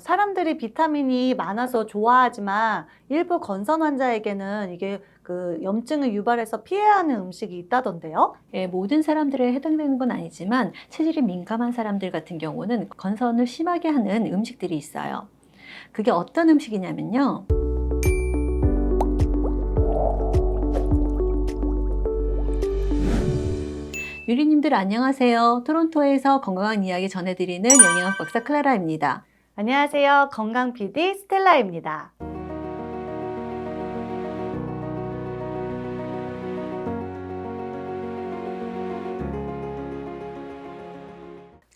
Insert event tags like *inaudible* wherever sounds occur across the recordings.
사람들이 비타민이 많아서 좋아하지만 일부 건선 환자에게는 이게 그 염증을 유발해서 피해야 하는 음식이 있다던데요. 예, 모든 사람들에 해당되는 건 아니지만 체질이 민감한 사람들 같은 경우는 건선을 심하게 하는 음식들이 있어요. 그게 어떤 음식이냐면요. 유리님들 안녕하세요. 토론토에서 건강한 이야기 전해드리는 영양학 박사 클라라입니다. 안녕하세요. 건강 PD 스텔라입니다.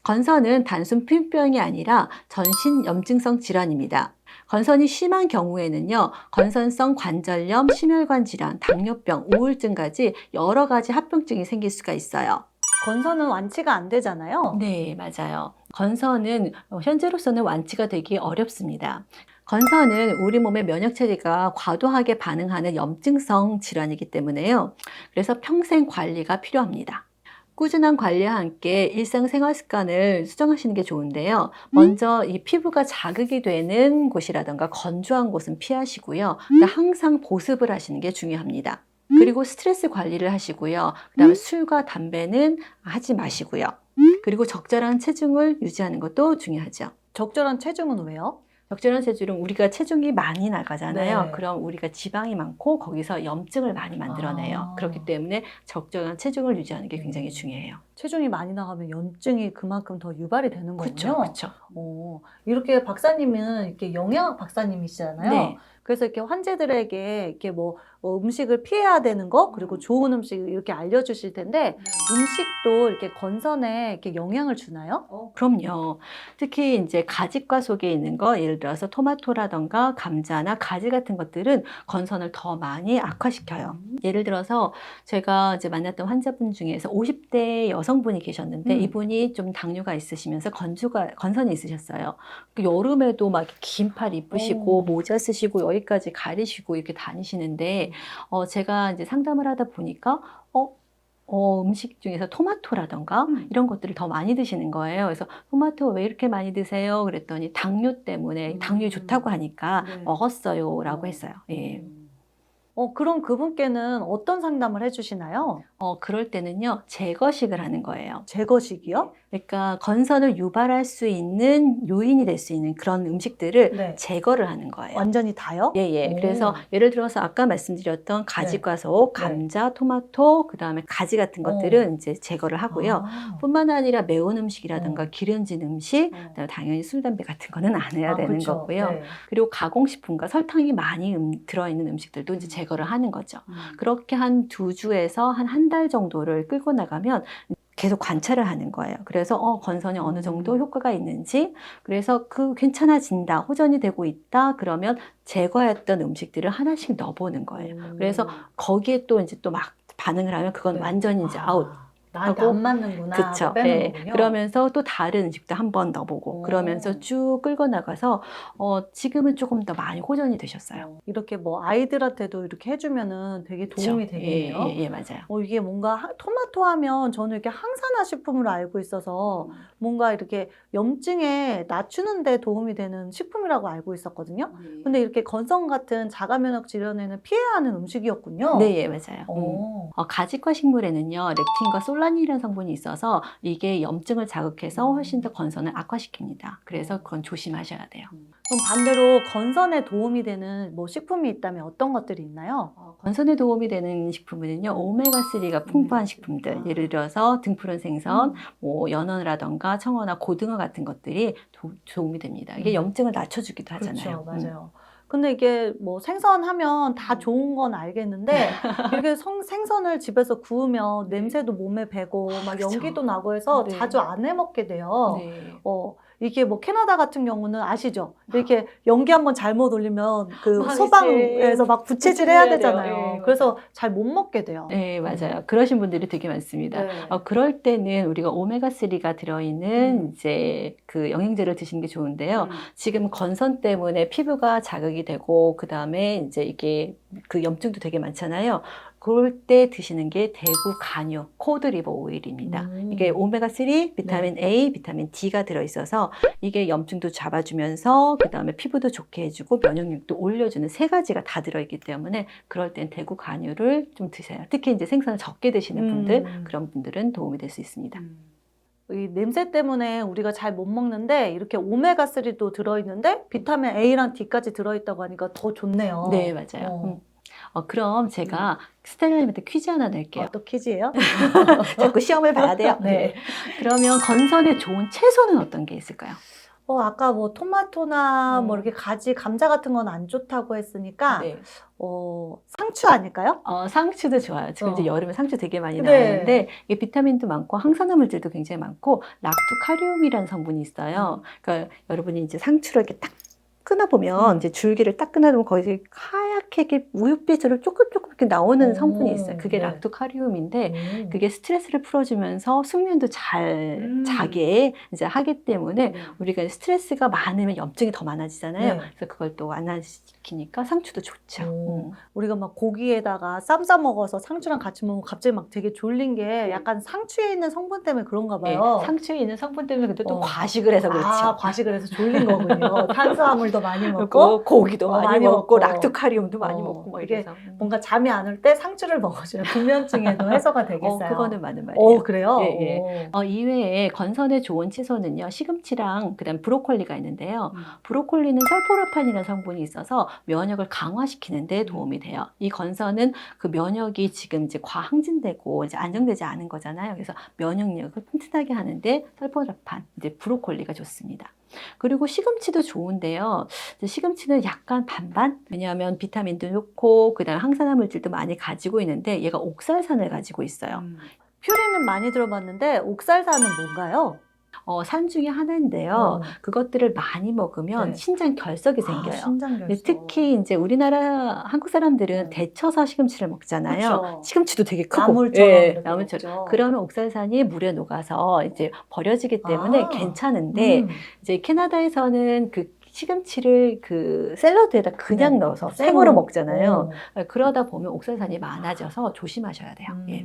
건선은 단순 피부병이 아니라 전신 염증성 질환입니다. 건선이 심한 경우에는요, 건선성 관절염, 심혈관 질환, 당뇨병, 우울증까지 여러 가지 합병증이 생길 수가 있어요. 건선은 완치가 안 되잖아요. 네, 맞아요. 건선은 어, 현재로서는 완치가 되기 어렵습니다. 건선은 우리 몸의 면역 체계가 과도하게 반응하는 염증성 질환이기 때문에요. 그래서 평생 관리가 필요합니다. 꾸준한 관리와 함께 일상생활 습관을 수정하시는 게 좋은데요. 먼저 이 피부가 자극이 되는 곳이라던가 건조한 곳은 피하시고요. 그러니까 항상 보습을 하시는 게 중요합니다. 그리고 스트레스 관리를 하시고요. 그다음에 술과 담배는 하지 마시고요. 그리고 적절한 체중을 유지하는 것도 중요하죠. 적절한 체중은 왜요? 적절한 체중은 우리가 체중이 많이 나가잖아요. 네. 그럼 우리가 지방이 많고 거기서 염증을 많이 만들어내요. 아. 그렇기 때문에 적절한 체중을 유지하는 게 굉장히 중요해요. 체중이 많이 나가면 염증이 그만큼 더 유발이 되는 거군요. 그렇죠. 어, 이렇게 박사님은 이렇게 영양학 박사님이시잖아요. 네. 그래서 이렇게 환자들에게 이렇게 뭐 어, 음식을 피해야 되는 거 그리고 좋은 음식 이렇게 알려주실 텐데 음식도 이렇게 건선에 이렇게 영향을 주나요? 그럼요. 특히 이제 가지과 속에 있는 거, 예를 들어서 토마토라던가 감자나 가지 같은 것들은 건선을 더 많이 악화시켜요. 예를 들어서 제가 이제 만났던 환자분 중에서 50대 여성분이 계셨는데 음. 이분이 좀 당뇨가 있으시면서 건조가 건선이 있으셨어요. 그 여름에도 막 긴 팔 입으시고 오. 모자 쓰시고 여기까지 가리시고 이렇게 다니시는데 어 제가 이제 상담을 하다 보니까 어 어, 음식 중에서 토마토라던가 음. 이런 것들을 더 많이 드시는 거예요. 그래서 토마토 왜 이렇게 많이 드세요? 그랬더니 당뇨 때문에 음. 당뇨에 좋다고 하니까 네. 먹었어요 라고 했어요. 예. 어, 그럼 그분께는 어떤 상담을 해주시나요? 어, 그럴 때는요, 제거식을 하는 거예요. 제거식이요? 그러니까 건선을 유발할 수 있는 요인이 될 수 있는 그런 음식들을 네. 제거를 하는 거예요. 완전히 다요? 예, 예. 오. 그래서 예를 들어서 아까 말씀드렸던 가지과속, 네. 감자, 토마토, 그 다음에 가지 같은 것들은 이제 제거를 하고요. 아. 뿐만 아니라 매운 음식이라든가 기름진 음식, 어. 그다음에 당연히 술, 담배 같은 거는 안 해야 아, 되는 그쵸. 거고요. 네. 그리고 가공식품과 설탕이 많이 음- 들어있는 음식들도 이제 제거 를 하는 거죠. 음. 그렇게 한 두 주에서 한 한 달 정도를 끌고 나가면 계속 관찰을 하는 거예요. 그래서 어, 건선이 어느 정도 음. 효과가 있는지, 그래서 그 괜찮아진다, 호전이 되고 있다, 그러면 제거했던 음식들을 하나씩 넣어보는 거예요. 음. 그래서 거기에 또 이제 또 막 반응을 하면 그건 네. 완전히 이제 아웃. 나한테 안 맞는구나. 그쵸. 예. 거군요. 그러면서 또 다른 음식도 한번 넣어보고 오. 그러면서 쭉 끌고 나가서 어, 지금은 조금 더 많이 호전이 되셨어요. 어, 이렇게 뭐 아이들한테도 이렇게 해주면은 되게 도움이 그쵸? 되겠네요. 예, 예, 예, 맞아요. 어, 이게 뭔가 하- 토마토 하면 저는 이렇게 항산화 식품으로 알고 있어서 뭔가 이렇게 염증에 낮추는 데 도움이 되는 식품이라고 알고 있었거든요. 근데 이렇게 건성 같은 자가 면역 질환에는 피해야 하는 음식이었군요. 네, 예, 맞아요. 음. 어. 어, 가지과 식물에는요, 렉틴과 솔라 닌이라는 성분이 있어서 이게 염증을 자극해서 훨씬 더 건선을 악화시킵니다. 그래서 그건 조심하셔야 돼요. 그럼 반대로 건선에 도움이 되는 뭐 식품이 있다면 어떤 것들이 있나요? 어, 건선에 도움이 되는 식품은요, 오메가3가 풍부한 식품들. 아. 예를 들어서 등푸른 생선, 음. 뭐 연어라던가 청어나 고등어 같은 것들이 도, 도움이 됩니다. 이게 음. 염증을 낮춰주기도 하잖아요. 그렇죠, 맞아요. 근데 이게 뭐 생선하면 다 좋은 건 알겠는데 이렇게 성, 생선을 집에서 구우면 냄새도 몸에 배고 막 그렇죠. 연기도 나고 해서 네. 자주 안 해 먹게 돼요. 음. 네. 어 이게 뭐 캐나다 같은 경우는 아시죠? 이렇게 연기 한번 잘못 올리면 그 막 소방에서 막 부채질 해야 돼요. 되잖아요. 예, 그래서 잘 못 먹게 돼요. 네, 맞아요. 그러신 분들이 되게 많습니다. 네. 어, 그럴 때는 우리가 오메가3가 들어있는 음. 이제 그 영양제를 드시는 게 좋은데요. 음. 지금 건선 때문에 피부가 자극이 되고, 그 다음에 이제 이게 그 염증도 되게 많잖아요. 그럴 때 드시는 게 대구 간유 코드리버 오일입니다. 음. 이게 오메가3, 비타민 A, 비타민 D가 들어있어서 이게 염증도 잡아주면서 그 다음에 피부도 좋게 해주고 면역력도 올려주는 세 가지가 다 들어있기 때문에 그럴 땐 대구 간유를 좀 드세요. 특히 이제 생선을 적게 드시는 분들 음. 그런 분들은 도움이 될 수 있습니다. 이 냄새 때문에 우리가 잘 못 먹는데 이렇게 오메가3도 들어있는데 비타민 A랑 D까지 들어있다고 하니까 더 좋네요. 네 맞아요. 어. 음. 어, 그럼 제가 스텔라님한테 퀴즈 하나 낼게요. 어, 또 퀴즈예요? *laughs* 자꾸 시험을 봐야 돼요. *laughs* 네. 그러면 건선에 좋은 채소는 어떤 게 있을까요? 어, 아까 뭐 토마토나 뭐 음. 이렇게 가지, 감자 같은 건 안 좋다고 했으니까 네. 어, 상추 아닐까요? 어, 상추도 좋아요. 지금 어. 이제 여름에 상추 되게 많이 네. 나오는데 이게 비타민도 많고 항산화 물질도 굉장히 많고 락토카리움이라는 성분이 있어요. 그러니까 여러분이 이제 상추를 이렇게 딱 끊어보면 음. 이제 줄기를 딱 끊어보면 거기서 하얗게 우윳빛으로 조금 조금 이렇게 나오는 오, 성분이 있어요. 그게 네. 락토카리움인데 음. 그게 스트레스를 풀어주면서 숙면도 잘 음. 자게 이제 하기 때문에 네. 우리가 스트레스가 많으면 염증이 더 많아지잖아요. 네. 그래서 그걸 또 완화시키니까 상추도 좋죠. 오. 음. 우리가 막 고기에다가 쌈 싸 먹어서 상추랑 같이 먹으면 갑자기 막 되게 졸린 게 약간 상추에 있는 성분 때문에 그런가 네, 봐요. 상추에 있는 성분 때문에 근데 또 어. 과식을 해서 그렇죠. 아, 과식을 해서 졸린 거군요. 탄수화물 도 많이 먹고 고기도 어, 많이, 많이 먹고, 먹고. 락토카리움도 많이 어, 먹고 막 이게 이래서 음. 뭔가 잠이 안 올 때 상추를 먹어주면 불면증에도 *laughs* 해소가 되겠어요. 어, 그거는 맞는 말이에요. 어, 그래요? 예, 예. 오. 어, 이외에 건선에 좋은 채소는요, 시금치랑 그다음 브로콜리가 있는데요. 음. 브로콜리는 설포라판이라는 성분이 있어서 면역을 강화시키는 데 음. 도움이 돼요. 이 건선은 그 면역이 지금 이제 과항진되고 이제 안정되지 않은 거잖아요. 그래서 면역력을 튼튼하게 하는데 설포라판, 이제 브로콜리가 좋습니다. 그리고 시금치도 좋은데요. 시금치는 약간 반반? 왜냐하면 비타민도 좋고, 그 다음에 항산화 물질도 많이 가지고 있는데, 얘가 옥살산을 가지고 있어요. 음. 퓨리는 많이 들어봤는데 옥살산은 뭔가요? 어, 산 중에 하나인데요. 어. 그것들을 많이 먹으면 네. 신장 결석이 생겨요. 아, 신장 결석. 근데 특히 이제 우리나라 한국 사람들은 음. 데쳐서 시금치를 먹잖아요. 그쵸. 시금치도 되게 크고 나물처럼 예, 나물처럼. 그러면 옥살산이 물에 녹아서 이제 버려지기 때문에 아. 괜찮은데 음. 이제 캐나다에서는 그 시금치를 그 샐러드에다 그냥 네. 넣어서 생으로. 먹잖아요. 어. 그러다 보면 옥살산이 많아져서 조심하셔야 돼요. 예.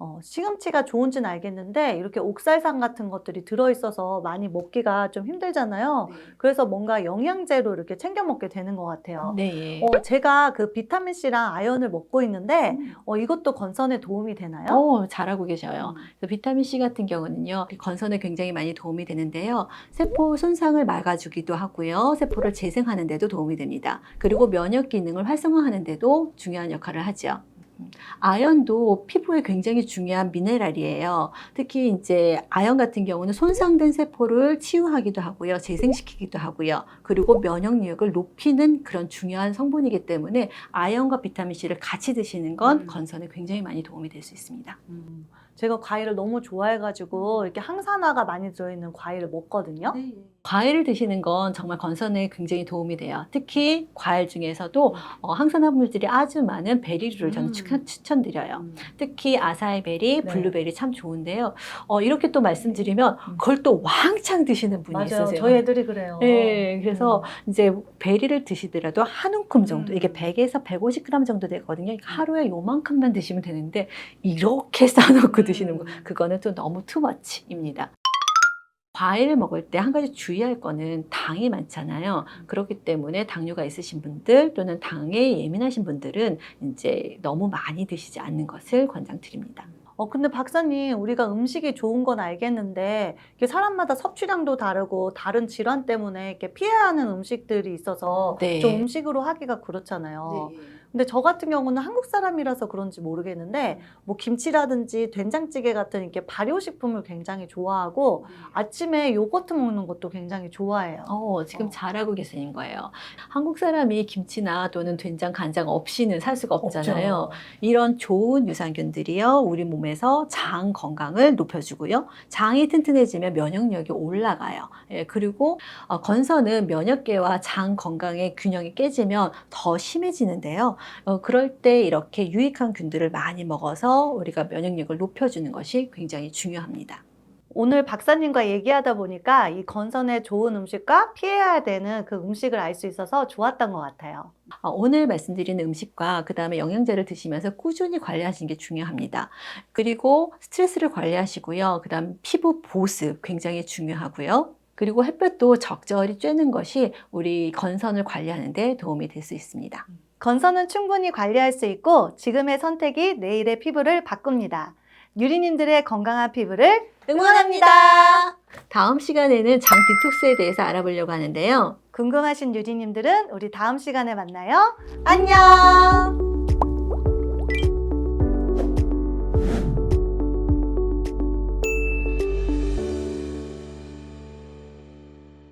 음. 어, 시금치가 좋은지는 알겠는데 이렇게 옥살산 같은 것들이 들어있어서 많이 먹기가 좀 힘들잖아요. 그래서 뭔가 영양제로 이렇게 챙겨 먹게 되는 것 같아요. 네. 어, 제가 그 비타민 C랑 아연을 먹고 있는데 어, 이것도 건선에 도움이 되나요? 어, 잘하고 계셔요. 음. 비타민 C 같은 경우는요, 건선에 굉장히 많이 도움이 되는데요. 세포 손상을 막아주기도 하고요. 세포를 재생하는 데도 도움이 됩니다. 그리고 면역 기능을 활성화하는 데도 중요한 역할을 하죠. 음, 아연도 피부에 굉장히 중요한 미네랄이에요. 특히 이제 아연 같은 경우는 손상된 세포를 치유하기도 하고요. 재생시키기도 하고요. 그리고 면역력을 높이는 그런 중요한 성분이기 때문에 아연과 비타민 C를 같이 드시는 건 음. 건선에 굉장히 많이 도움이 될 수 있습니다. 음. 제가 과일을 너무 좋아해가지고 이렇게 항산화가 많이 들어있는 과일을 먹거든요. 과일을 드시는 건 정말 건선에 굉장히 도움이 돼요. 특히 과일 중에서도 어, 항산화 물질이 아주 많은 베리류를 저는 음. 추천, 추천드려요. 음. 특히 아사이 베리, 네. 블루베리 참 좋은데요. 어, 이렇게 또 말씀드리면 음. 그걸 또 왕창 드시는 분이 맞아요. 있으세요. 저희 애들이 그래요. 네, 그래서 음. 이제 베리를 드시더라도 한 움큼 정도, 음. 이게 100에서 150g 정도 되거든요. 하루에 요만큼만 드시면 되는데 이렇게 싸놓고 드시는 거, 음. 그거는 또 너무 투머치입니다. 과일 먹을 때 한 가지 주의할 거는 당이 많잖아요. 그렇기 때문에 당뇨가 있으신 분들 또는 당에 예민하신 분들은 이제 너무 많이 드시지 않는 것을 권장드립니다. 어, 근데 박사님, 우리가 음식이 좋은 건 알겠는데, 이게 사람마다 섭취량도 다르고, 다른 질환 때문에 이렇게 피해야 하는 음식들이 있어서, 네. 좀 음식으로 하기가 그렇잖아요. 근데 저 같은 경우는 한국 사람이라서 그런지 모르겠는데, 뭐 김치라든지 된장찌개 같은 이렇게 발효식품을 굉장히 좋아하고, 아침에 요거트 먹는 것도 굉장히 좋아해요. 어, 지금 어. 잘하고 계신 거예요. 한국 사람이 김치나 또는 된장, 간장 없이는 살 수가 없잖아요. 없죠. 이런 좋은 유산균들이요, 우리 몸에서 장 건강을 높여주고요. 장이 튼튼해지면 면역력이 올라가요. 예, 그리고 어, 건선은 면역계와 장 건강의 균형이 깨지면 더 심해지는데요. 어, 그럴 때 이렇게 유익한 균들을 많이 먹어서 우리가 면역력을 높여주는 것이 굉장히 중요합니다. 오늘 박사님과 얘기하다 보니까 이 건선의 좋은 음식과 피해야 되는 그 음식을 알 수 있어서 좋았던 것 같아요. 어, 오늘 말씀드리는 음식과 그 다음에 영양제를 드시면서 꾸준히 관리하시는 게 중요합니다. 그리고 스트레스를 관리하시고요. 그 다음 피부 보습 굉장히 중요하고요. 그리고 햇볕도 적절히 쬐는 것이 우리 건선을 관리하는 데 도움이 될 수 있습니다. 건선은 충분히 관리할 수 있고 지금의 선택이 내일의 피부를 바꿉니다. 유리님들의 건강한 피부를 응원합니다. 다음 시간에는 장 디톡스에 대해서 알아보려고 하는데요. 궁금하신 유리님들은 우리 다음 시간에 만나요. 안녕!